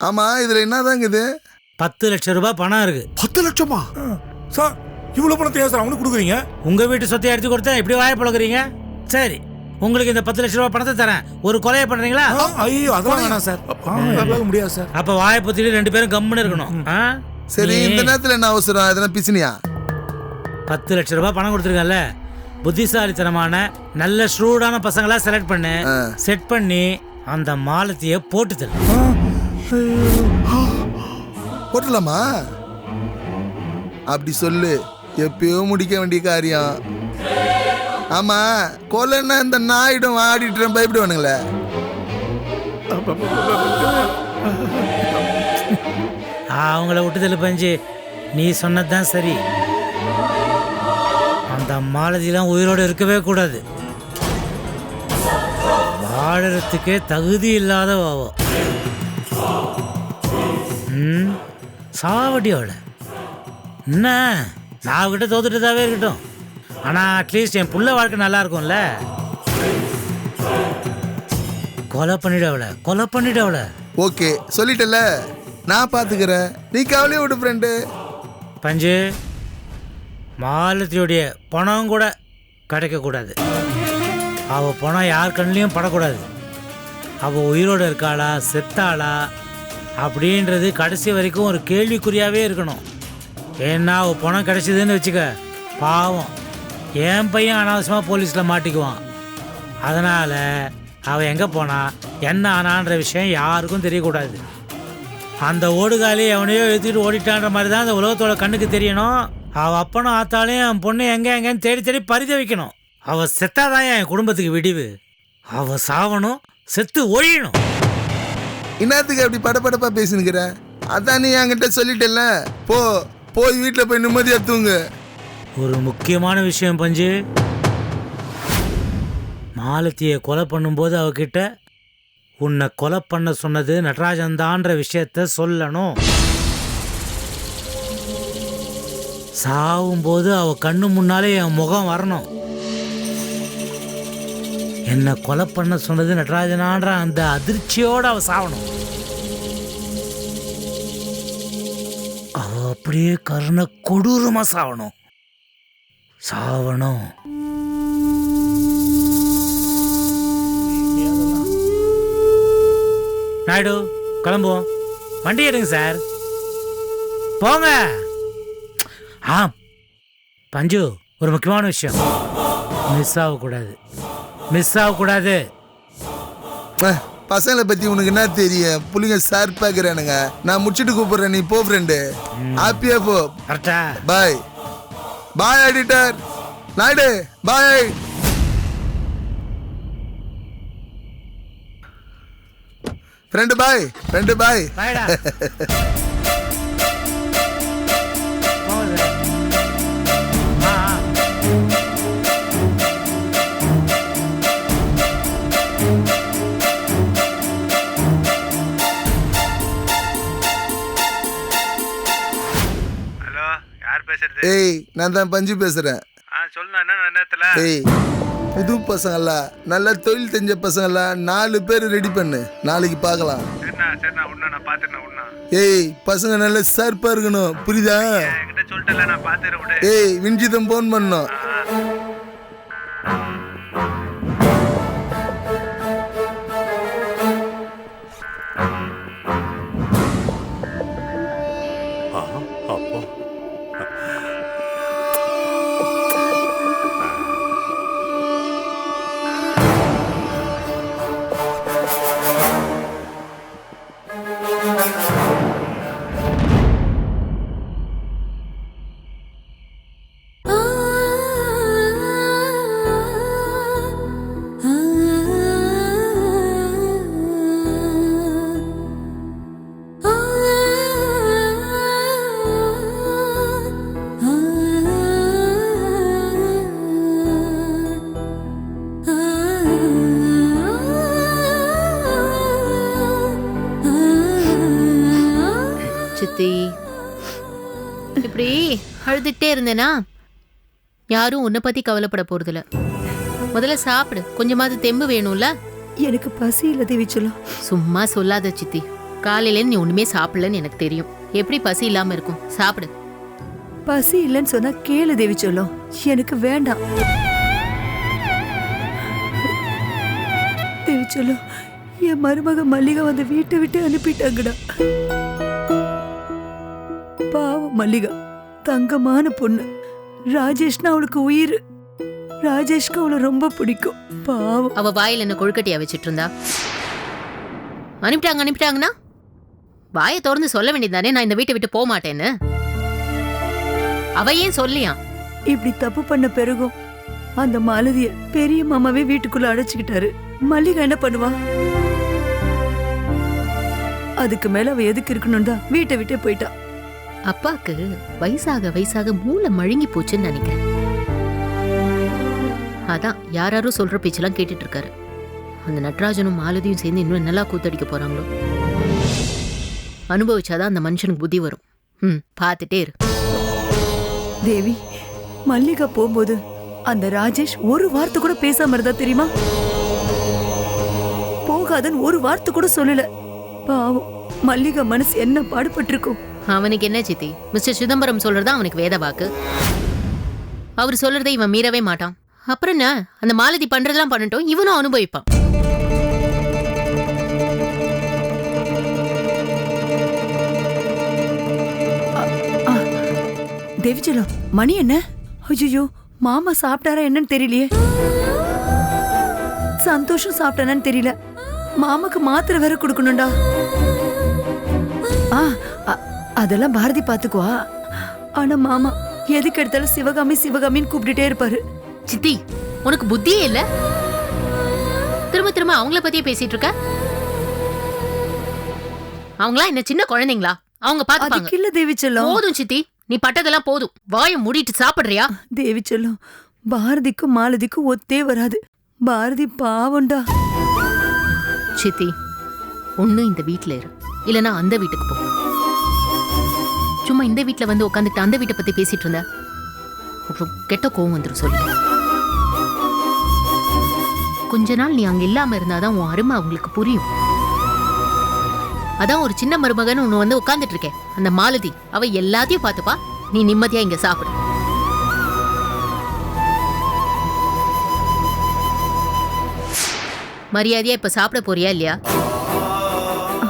ஆமா இதுல என்னதாங்க இது? பத்து லட்சம் ரூபாய் பணம் இருக்கு. பத்து லட்சமா? சார் இவ்வளவு பணத்தை ஏன் சார் அவனுக்கு கொடுக்குறீங்க? உங்க வீட்டு சொத்தை எடுத்து கொடுத்தா இப்படி வாய பழகுறீங்க? சரி உங்களுக்கு இந்த பத்து லட்சம் ரூபாய் பணத்தை தரேன். ஒரு கொலையை பண்றீங்களா? ஐயோ அதெல்லாம் வேணாம் சார். அதெல்லாம் முடியாது சார். அப்ப வாயை பத்திட்டு ரெண்டு பேரும் கம்முன்னு இருக்கணும். ஆ? சரி நீ இந்த நேரத்துல என்ன அவசரம்? எதனா பிசினியா? பத்து லட்சம் ரூபாய் பணம் கொடுத்துருக்கல புத்திசாலித்தனமான நல்ல ஷ்ரூடான பசங்களா செலக்ட் பண்ணு. செட் பண்ணி அந்த மாலத்தைய போட்டு தரு போட்டலாமா அப்படி சொல்லு. எப்பயோ முடிக்க வேண்டிய காரியம். ஆமா கொலைன்னா இந்த நாயிடும் ஆடிட்டு பயப்படுவானுங்களே. அவங்கள விட்டுதல் பஞ்சு. நீ சொன்னதுதான் சரி. அந்த மாலதிலாம் உயிரோடு இருக்கவே கூடாது. வாழறதுக்கே தகுதி இல்லாத வாவோ ம்? சாவடி அவளை என்ன? நான் அவகிட்ட தோத்துட்டதாவே இருக்கட்டும். ஆனால் அட்லீஸ்ட் என் புள்ள வாழ்க்கை நல்லா இருக்கும்ல கொலை பண்ணிடு அவளை கொலை பண்ணிடு அவளை ஓகே சொல்லிட்டல. நான் பாத்துக்கிறேன். நீ கவலையை விடு ஃப்ரெண்டு பஞ்சு மாலத்தியுடைய பணம் கூட கிடைக்கக்கூடாது. அவள் பணம் யார் கண்ணிலையும் படக்கூடாது. அவள் உயிரோடு இருக்காளா செத்தாளா? அப்படின்றது கடைசி வரைக்கும் ஒரு கேள்விக்குறியாகவே இருக்கணும். ஏன்னா அவள் பணம் கிடச்சிதுன்னு வச்சுக்க பாவம். என் பையன் அனாவசியமாக போலீஸில் மாட்டிக்குவான். அதனால் அவள் எங்கே போனா என்ன ஆனான்ற விஷயம் யாருக்கும் தெரியக்கூடாது. அந்த ஓடுகாலி எவனையோ எடுத்துட்டு ஓடிட்டான்ற மாதிரி தான் அந்த உலகத்தோட கண்ணுக்கு தெரியணும். அவள் அப்பனும் ஆத்தாலையும் என் பொண்ணு எங்கே எங்கேன்னு தேடி தேடி பரிதவிக்கணும். அவள் செத்தாதான் என் குடும்பத்துக்கு விடிவு. அவள் சாவணும். செத்து ஒழியணும். என்னத்துக்கு அப்படி படபடப்பா பேசினுக்கிற? அதான் நீ என்கிட்ட சொல்லிட்டல போ போய் வீட்டில் போய் நிம்மதியா தூங்கு. ஒரு முக்கியமான விஷயம் பஞ்சு. மாலத்தியை கொலை பண்ணும்போது அவகிட்ட உன்னை கொலை பண்ண சொன்னது நடராஜன் தான்ற விஷயத்த சொல்லணும். சாவும்போது அவ கண்ணு முன்னாலே என் முகம் வரணும். என்னை கொலை பண்ண சொன்னது நடராஜனான்ற அந்த அதிர்ச்சியோடு அவள் சாவணும். அப்படியே கருணை கொடூரமாக சாவணும். சாவணும். நாயுடு கிளம்புவோம். வண்டி எடுங்க சார். போங்க. ஆ பஞ்சு ஒரு முக்கியமான விஷயம். மிஸ் ஆகக்கூடாது. மிஸ் ஆகக்கூடாது. பசங்களை பத்தி உனக்கு என்ன தெரியும்? புள்ளிங்க சார்பாக்குறானுங்க நான் முடிச்சிட்டு கூப்பிடுறேன். நீ போ ஃப்ரெண்டு ஹாப்பியா போ. கரெக்டா bye bye editor Naidu boy friend boy friend boy பாய்டா பேசுறது? ஏய் நான் தான் பஞ்சு பேசுறேன். ஆ சொல்லுண்ணா என்ன நேரத்தில்? ஏய் புது பசங்களா? நல்ல தொழில் தெரிஞ்ச பசங்களா? நாலு பேர் ரெடி பண்ணு. நாளைக்கு பார்க்கலாம். சரிண்ணா சரிண்ணா உண்ணா நான் பார்த்துருண்ணா உண்ணா. ஏய் பசங்க நல்ல ஷார்ப்பா இருக்கணும். புரியுதா? என்கிட்ட சொல்லிட்டல நான் பார்த்துறேன் விடு. ஏய் விஞ்சிதம் போன் பண்ணோம் அழுதுகிட்டே இருந்தேனா? யாரும் உன்னை பத்தி கவலைப்பட போறதில்ல. முதல்ல சாப்பிடு. கொஞ்சமாவது தெம்பு வேணும்ல? எனக்கு பசி இல்லை தேவி சொல்லும். சும்மா சொல்லாத சித்தி. காலையிலேருந்து நீ ஒண்ணுமே சாப்பிடலன்னு எனக்கு தெரியும். எப்படி பசி இல்லாம இருக்கும்? சாப்பிடு. பசி இல்லைன்னு சொன்னா கேளு தேவி சொல்லும். எனக்கு வேண்டாம். தேவி சொல்லும் என் மருமக மல்லிகா வந்து வீட்டை விட்டு அனுப்பிட்டாங்கடா. பாவம் மல்லிகா. தங்கமான பொண்ணு. ராஜேஷ்னா அவளுக்கு உயிர். ராஜேஷ்க்கு அவளை ரொம்ப பிடிக்கும். பாவம். அவ வாயில என்ன கொழுக்கட்டையா வச்சிட்டு இருந்தா அனுப்பிட்டாங்க அனுப்பிட்டாங்கன்னா? வாயை திறந்து சொல்ல வேண்டியதானே நான் இந்த வீட்டை விட்டு போக மாட்டேன்னு? அவ ஏன் சொல்லியா? இப்படி தப்பு பண்ண பிறகும் அந்த மாலதிய பெரிய மாமாவே வீட்டுக்குள்ள அடைச்சுக்கிட்டாரு. மல்லிகா என்ன பண்ணுவா? அதுக்கு மேல அவ எதுக்கு இருக்கணும் தான் வீட்டை விட்டே போயிட்டா. அப்பாக்கு வயசாக வயசாக மூளை மழுங்கி போச்சுன்னு நினைக்கிறேன். அதான் யாராரும் சொல்ற பேச்செல்லாம் கேட்டுட்டு இருக்காரு அந்த நட்ராஜனும் மாலதியும் சேர்ந்து இன்னும் நல்லா கூத்தடிக்க போறாங்களோ? அனுபவிச்சாதான் அந்த மனுஷனுக்கு புத்தி வரும். ம் பார்த்துட்டே இரு. தேவி மல்லிகா போகும்போது அந்த ராஜேஷ் ஒரு வார்த்தை கூட பேசாம இருந்தா தெரியுமா? போகாதன்னு ஒரு வார்த்தை கூட சொல்லல. பாவம் மல்லிகா மனசு என்ன பாடுபட்டிருக்கும் அவனுக்கு என்ன சித்தி? மிஸ்டர் சிதம்பரம் சொல்றதா அவனுக்கு வேத வாக்கு? அவர் சொல்றதை இவன் மீறவே மாட்டான். அப்புறம் என்ன? அந்த மாலதி பண்றதெல்லாம் பண்ணட்டும். இவனும் அனுபவிப்பான். தேவிச்சலம் மணி என்ன? ஐயோ மாமா சாப்பிட்டாரா என்னன்னு தெரியலையே. சந்தோஷம் சாப்பிட்டானு தெரியல. மாமாக்கு மாத்திரை வேற கொடுக்கணும்டா. ஆ அ- அதெல்லாம் பாரதி பாத்துக்குவா. ஆனா மாமா எதுக்கு எடுத்தாலும் சிவகாமி சிவகாமின்னு கூப்பிட்டுட்டே இருப்பாரு. சித்தி உனக்கு புத்தியே இல்ல? திரும்ப திரும்ப அவங்கள பத்தியே பேசிட்டு இருக்க? அவங்களா என்ன சின்ன குழந்தைங்களா? அவங்க பாத்துப்பாங்க. இல்ல தேவி செல்லம். போதும் சித்தி நீ பட்டதெல்லாம் போதும். வாயை மூடிட்டு சாப்பிடுறியா? தேவி செல்லம் பாரதிக்கும் மாலதிக்கும் ஒத்தே வராது. பாரதி பாவம்டா. சித்தி ஒண்ணு இந்த வீட்ல இரு. இல்லனா அந்த வீட்டுக்கு போ. சும்மா இந்த வீட்ல வந்து உட்காந்துட்டு அந்த வீட்டை பத்தி பேசிட்டு இருந்த. அப்புறம் கெட்ட கோவம் வந்துரும் சொல்லி. கொஞ்ச நாள் நீ அங்க இல்லாம இருந்தாதான் உன் அருமை அவங்களுக்கு புரியும். அதான் ஒரு சின்ன மருமகன் ஒண்ணு வந்து உட்கார்ந்துட்டு இருக்கேன். அந்த மாலதி அவ எல்லாத்தையும் பார்த்துப்பா. நீ நிம்மதியா இங்க சாப்பிடு. மரியாதையா இப்ப சாப்பிட போறியா இல்லையா?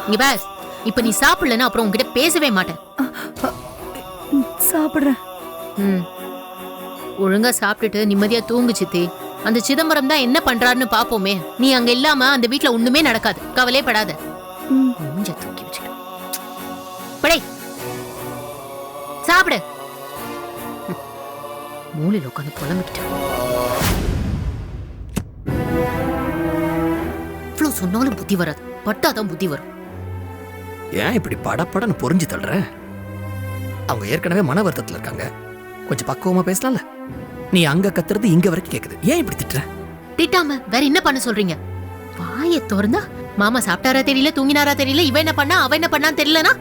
இங்க பார் இப்ப நீ சாப்பிடலன்னா அப்புறம் உங்ககிட்ட பேசவே மாட்டேன். சாப்பிடுறேன். ம். ஒழுங்கா சாப்பிட்டுட்டு நிம்மதியா தூங்கு சித்தி. அந்த சிதம்பரம் தான் என்ன பண்றாருன்னு பாப்போமே. நீ அங்க இல்லாம அந்த வீட்ல ஒண்ணுமே நடக்காது. கவலைப்படாத ம். மூஞ்ச தூக்கி வச்சுட்டு படை. சாப்பிடு. மூலையில உட்காந்து புலம்பிக்கிட்டு. இவ்வளவு சொன்னாலும் புத்தி வராது. பட்டாதான் புத்தி வரும். ஏன் இப்படி படப்படன்னு பொறிஞ்சு தள்ளுற? அவங்க ஏற்கனவே மன வருத்தத்துல இருக்காங்க. கொஞ்சம் பக்குவமா பேசலாம்ல? நீ அங்க கத்துறது இங்க வரைக்கும் கேக்குது. ஏன் இப்படி திட்டுற? திட்டாம வேற என்ன பண்ண சொல்றீங்க? வாயை திறந்தா மாமா சாப்பிட்டாரா தெரியல தூங்கினாரா தெரியல இவ என்ன பண்ணா அவ என்ன பண்ணான்னு தெரியலனா?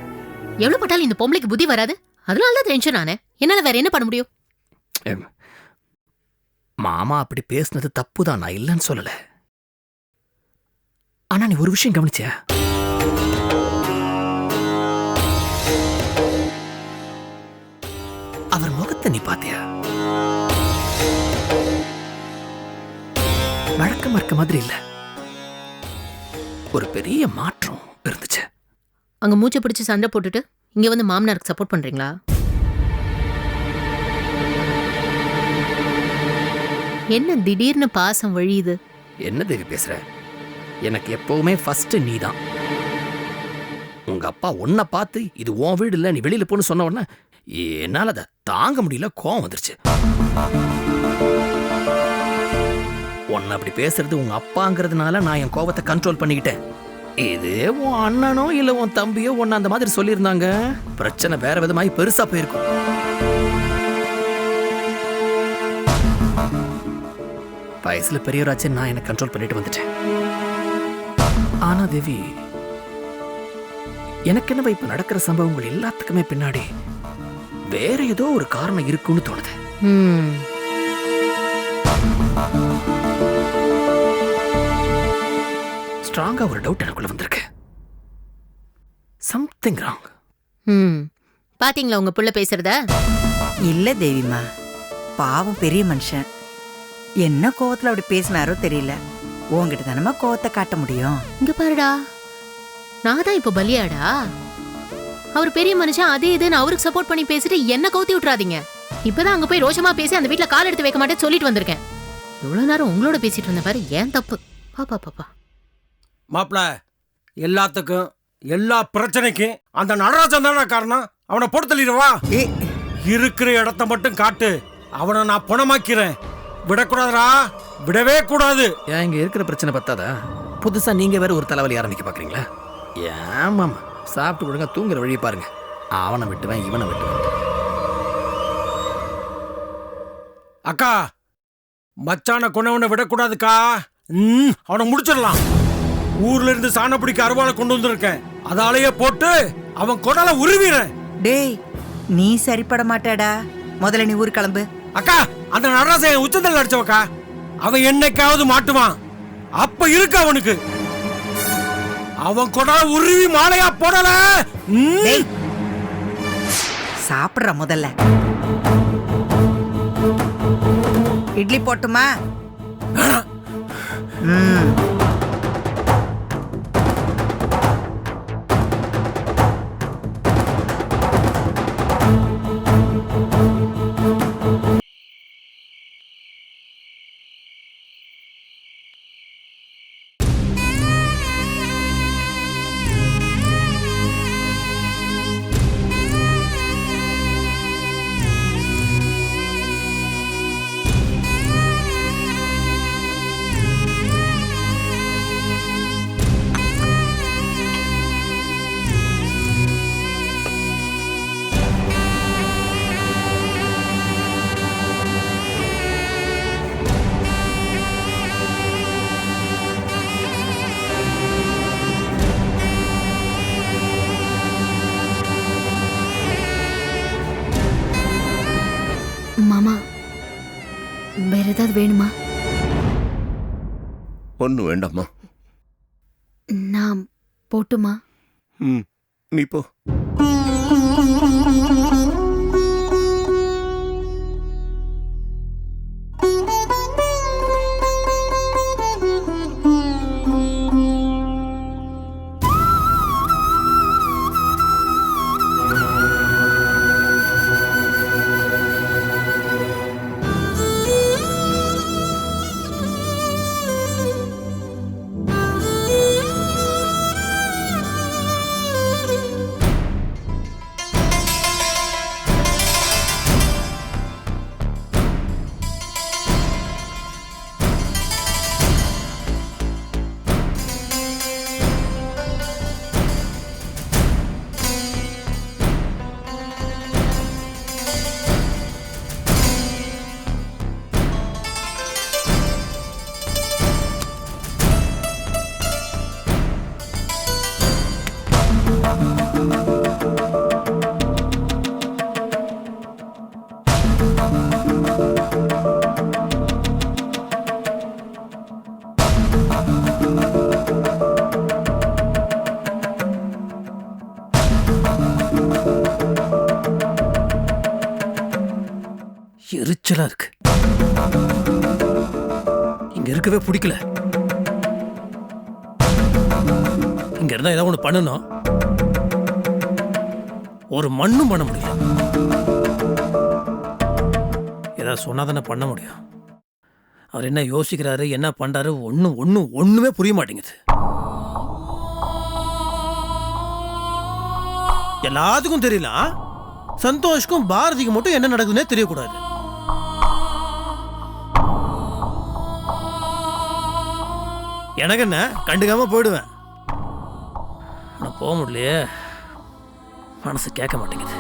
எவ்வளவு பட்டாலும் இந்த பொம்பளைக்கு புத்தி வராது. அதனால தான் டென்ஷன் ஆனேன் என்னால வேற என்ன பண்ண முடியும்? மாமா அப்படி பேசுனது தப்புதான் நான் இல்லைன்னு சொல்லல. ஆனா நீ ஒரு விஷயம் கவனிச்சியா? முகத்தை நீ பாத்தியா? வழக்கமா இருக்க மாதிரி இல்ல. ஒரு பெரிய மாற்றம் இருந்துச்சு. அங்க மூச்சை பிடிச்சு சண்டை போட்டுட்டு இங்க வந்து மாமனாருக்கு சப்போர்ட் பண்றீங்களா? என்ன திடீர்னு பாசம் வழியுது? என்ன தேவி பேசுற? எனக்கு எப்பவுமே ஃபர்ஸ்ட் நீ தான் உங்க அப்பா உன்னை பார்த்து இது உன் வீடு இல்ல நீ வெளியில போன்னு சொன்ன உடனே என்னால் அதை தாங்க முடியல கோவம் வந்துருச்சு. உன்னை அப்படி பேசுறது உங்க அப்பாங்கிறதுனால நான் என் கோவத்தை கண்ட்ரோல் பண்ணிக்கிட்டேன். இதே உன் அண்ணனோ இல்ல உன் தம்பியோ உன்னை அந்த மாதிரி சொல்லியிருந்தாங்க? பிரச்சனை வேற விதமாயி பெருசா போயிருக்கும். வயசுல பெரியவராச்சு நான் என்ன கண்ட்ரோல் பண்ணிட்டு வந்துட்டேன். ஆனா தேவி எனக்கு என்னவா இப்ப நடக்கிற சம்பவங்கள் எல்லாத்துக்குமே பின்னாடி வேற ஏதோ ஒரு காரணம் இருக்குன்னு தோணுது. ஸ்ட்ராங்கா ஒரு டவுட் எனக்குள்ள வந்திருக்கு. சம்திங் ராங் ம் பாத்தீங்களா உங்க புள்ள பேசுறத? இல்ல தேவிமா. பாவம் பெரிய மனுஷன். என்ன கோவத்துல அப்படி பேசினாரோ தெரியல. உன்கிட்ட தானமா கோவத்தை காட்ட முடியும். இங்க பாருடா. நான் தான் இப்ப பலியாடா? அவர் பெரிய மனுஷன் அது இதுன்னு அவருக்கு சப்போர்ட் பண்ணி பேசிட்டு என்ன கவுத்தி விட்டுறாதீங்க. இப்பதான் அங்க போய் ரோஷமா பேசி அந்த வீட்ல கால் எடுத்து வைக்க மாட்டேன்னு சொல்லிட்டு வந்திருக்கேன். இவ்வளவு நேரம் உங்களோட பேசிட்டு இருந்த பாரு ஏன் தப்பு? பாப்பா பாப்பா மாப்பிள எல்லாத்துக்கும் எல்லா பிரச்சனைக்கும் அந்த நடராஜன் தானே காரணம்? அவனை போட்டு தள்ளிடுவா ஏ. இருக்கிற இடத்த மட்டும் காட்டு. அவனை நான் பணமாக்கிறேன். விடக்கூடாதுடா. விடவே கூடாது. ஏன் இங்க இருக்கிற பிரச்சனை பத்தாதா? புதுசா நீங்க வேற ஒரு தலைவலி ஆரம்பிக்க பாக்குறீங்களா? ஏன் மாமா? சாப்பிட்டு ஒழுங்கா தூங்குற வழியை பாருங்க. அவனை விட்டுவேன் இவனை விட்டுவேன் அக்கா மச்சான கொண்டவனை விடக்கூடாதுக்கா. ம் அவனை முடிச்சிடலாம். ஊர்ல இருந்து சாண பிடிக்க அருவாளை கொண்டு வந்திருக்கேன். அதாலேயே போட்டு அவன் கொடலை உருவிறேன் டேய் நீ சரிப்பட மாட்டேடா. முதல்ல நீ ஊர் கிளம்பு. அக்கா அந்த நடராசன் உச்சந்தல் அடிச்சவக்கா. அவன் என்னைக்காவது மாட்டுவான். அப்ப இருக்கு அவனுக்கு. அவன் கொடலை உருவி மாலையா போடல. சாப்பிடுற முதல்ல. இட்லி போட்டுமா? ஒன்றும் வேண்டாம்மா. நான் போட்டுமா? ம் நீ போ. இங்க பிடிக்கல. இங்க இருந்தா ஏதாவது ஒண்ணு பண்ணணும் ஒரு மண்ணும் பண்ண முடியல ஏதாவது சொன்னா தானே பண்ண முடியும். அவர் என்ன யோசிக்கிறாரு என்ன பண்றாரு ஒன்றும் ஒன்றும் ஒண்ணுமே புரிய மாட்டேங்குது. எல்லாத்துக்கும் தெரியல சந்தோஷ்க்கும் பாரதிக்கு மட்டும் என்ன நடக்குதுன்னே தெரியக்கூடாது. எனக்கு என்ன கண்டுக்காம போயிடுவேன். நான் போக முடியலையே. மனசு கேட்க மாட்டேங்குது.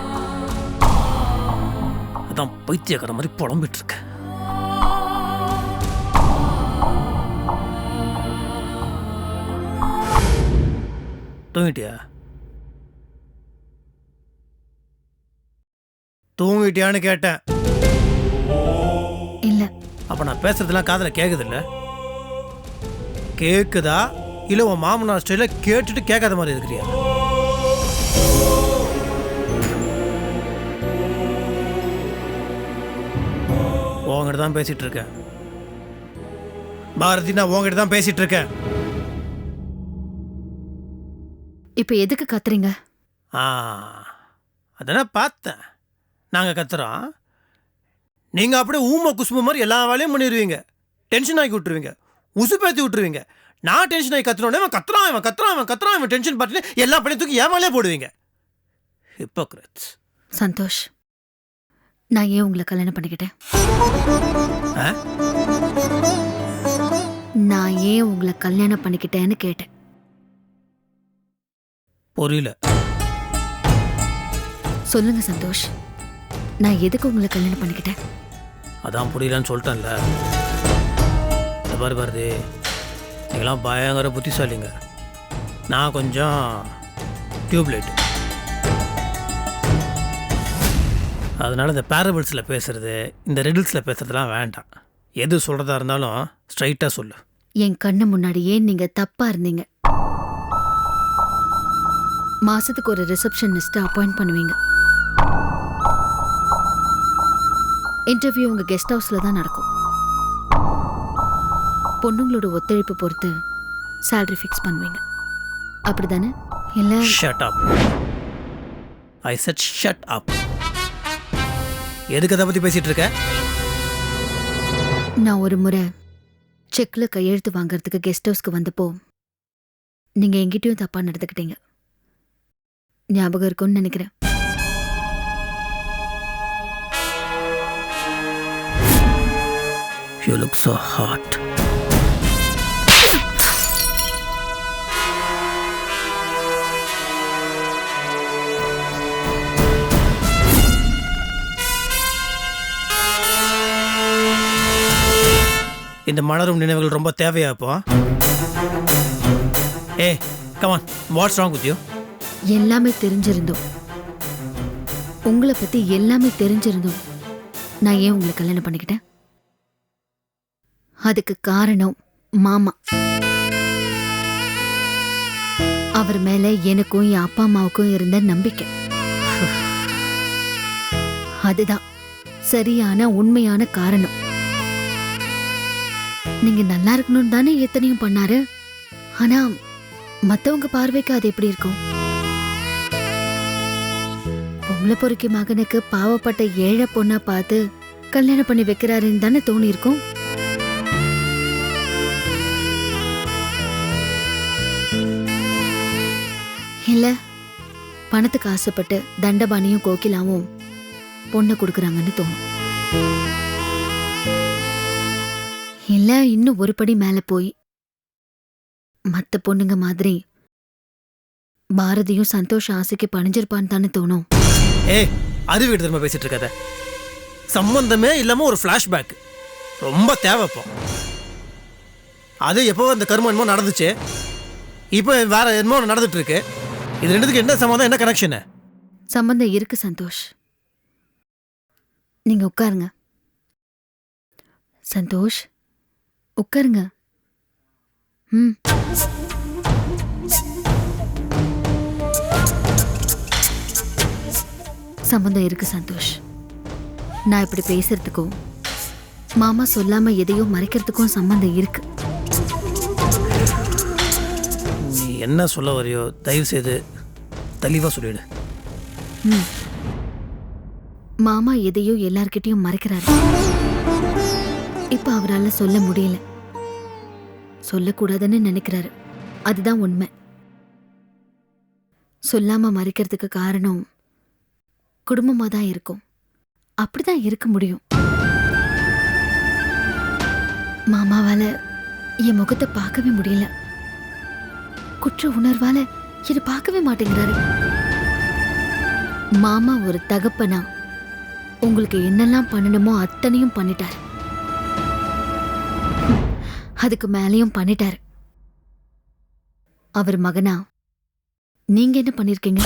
அதான் பைத்தியக்கார மாதிரி புலம்பிட்டு இருக்கு தூங்கிட்டியா? தூங்கிட்டியான்னு கேட்டேன். இல்ல. அப்ப நான் பேசுறதெல்லாம் காதுல கேக்குது இல்ல? கேட்குதா இல்லை உன் மாமனார் ஸ்டைலில் கேட்டுட்டு கேட்காத மாதிரி இருக்கிறியா? உங்ககிட்ட தான் பேசிகிட்டு இருக்கேன். பாரதி நான் உங்ககிட்ட தான் பேசிகிட்டு இருக்கேன். இப்போ எதுக்கு கத்துறீங்க? ஆ அதெல்லாம் பார்த்தேன். நாங்கள் கத்துறோம். நீங்கள் அப்படியே ஊமை குசும மாதிரி எல்லா வேலையும் பண்ணிடுவீங்க. டென்ஷன் ஆகி விட்டுருவீங்க. உசுப்பேத்தி விட்டுருவீங்க. நான் டென்ஷன் ஆகி கத்துறோன்னே அவன் கத்துறான் அவன் கத்துறான் அவன் கத்துறான் அவன் டென்ஷன் பார்த்துட்டு எல்லா பழைய தூக்கி ஏன் மேலே போடுவீங்க. ஹிப்போக்ரட்ஸ் சந்தோஷ் நான் ஏன் உங்களை கல்யாணம் பண்ணிக்கிட்டேன்? நான் ஏன் உங்களை கல்யாணம் பண்ணிக்கிட்டேன்னு கேட்டேன். புரியல. சொல்லுங்க சந்தோஷ் நான் எதுக்கு உங்களை கல்யாணம் பண்ணிக்கிட்டேன்? அதான் புரியலன்னு சொல்லிட்டேன்ல. இந்த பாரு பாரதி நீங்களாம் பயங்கர புத்திசாலிங்க. நான் கொஞ்சம் டியூப்லைட் அதனால இந்த பேரபிள்ஸில் பேசுறது இந்த ரிடில்ஸில் பேசுகிறதுலாம் வேண்டாம். எது சொல்கிறதா இருந்தாலும் ஸ்ட்ரைட்டாக சொல்லு. என் கண்ணு முன்னாடியே நீங்க தப்பாக இருந்தீங்க. மாதத்துக்கு ஒரு ரிசப்ஷனிஸ்ட்டை அப்பாயிண்ட் பண்ணுவீங்க. இன்டர்வியூ உங்கள் கெஸ்ட் ஹவுஸ்ல தான் நடக்கும். பொண்ணுங்களோட ஒத்துழைப்பு பொறுத்து salary ஃபிக்ஸ் பண்ணுவீங்க. அப்படிதானே? இல்ல shut up I said shut up எதுக்கு அதை பற்றி பேசிகிட்டு இருக்க? நான் ஒரு முறை செக்ல கையெழுத்து வாங்குறதுக்கு கெஸ்ட் ஹவுஸ்க்கு வந்தப்போ நீங்க எங்கிட்டயும் தப்பா நடந்துக்கிட்டீங்க. ஞாபகம் இருக்கும்னு நினைக்கிறேன். யூ லுக் ஸோ ஹாட் இந்த மலரும் நினைவுகள் ரொம்ப தேவையா இப்போ? Hey come on what's wrong with you எல்லாமே தெரிஞ்சிருந்தோம். உங்களை பத்தி எல்லாமே தெரிஞ்சிருந்தோம். நான் ஏன் உங்களை கல்யாணம் பண்ணிக்கிட்டேன்? அதுக்கு காரணம் மாமா. அவர் மேல எனக்கும் என் அப்பா அம்மாவுக்கும் இருந்த நம்பிக்கை. அதுதான் சரியான உண்மையான காரணம். நீங்க நல்லா இருக்கணும்னு தானே எத்தனையும் பண்ணாரு? ஆனா மத்தவங்க பார்வைக்கு அது எப்படி இருக்கும்? பொம்பளை பொறுக்கி மகனுக்கு பாவப்பட்ட ஏழை பொண்ணா பார்த்து கல்யாணம் பண்ணி வைக்கிறாருன்னு தானே தோணி இருக்கும் இல்ல பணத்துக்கு ஆசைப்பட்டு தண்டபாணியும் கோகிலாவும் பொண்ணை கொடுக்குறாங்கன்னு தோணும். இல்ல இன்னும் ஒரு படி மேல போய். மத்த பொண்ணுங்க மாதிரி. பாரதியும் சந்தோஷ ஆசைக்கு பணிஞ்சிருப்பான்னு தானே தோணும். ஏய் அறிவு திரும்ப பேசிட்டு இருக்காத. சம்பந்தமே இல்லாம ஒரு ஃப்ளாஷ்பேக் ரொம்ப தேவை இப்போ. அது எப்போ அந்த கர்மம் என்னமோ நடந்துச்சு. இப்போ வேற என்னமோ நடந்துட்டு இருக்கு இது ரெண்டுத்துக்கு என்ன சம்மந்தம் என்ன கனெக்ஷனு சம்பந்தம் இருக்கு சந்தோஷ். நீங்க உட்காருங்க. சந்தோஷ் உட்காருங்க. ம். சம்பந்தம் இருக்கு சந்தோஷ். நான் இப்படி பேசுறதுக்கும் மாமா சொல்லாம எதையோ மறைக்கிறதுக்கும் சம்பந்தம் இருக்கு. நீ என்ன சொல்ல வரையோ தயவு செய்து தெளிவாக சொல்லிடு. மாமா எதையோ எல்லார்கிட்டயும் மறைக்கிறாரு. இப்ப அவரால சொல்ல முடியல. சொல்லக்கூடாதுன்னு நினைக்கிறாரு. அதுதான் உண்மை. சொல்லாம மறைக்கிறதுக்கு காரணம் குடும்பமா தான் இருக்கும். அப்படிதான் இருக்க முடியும். மாமாவால என் முகத்தை பார்க்கவே முடியல. குற்ற உணர்வால என்னை பார்க்கவே மாட்டேங்கிறாரு. மாமா ஒரு தகப்பனா? உங்களுக்கு என்னெல்லாம் பண்ணணுமோ அத்தனையும் பண்ணிட்டாரு. அதுக்கு மேலேயும் பண்ணிட்டாரு. அவர் மகனா நீங்க என்ன பண்ணிருக்கீங்க?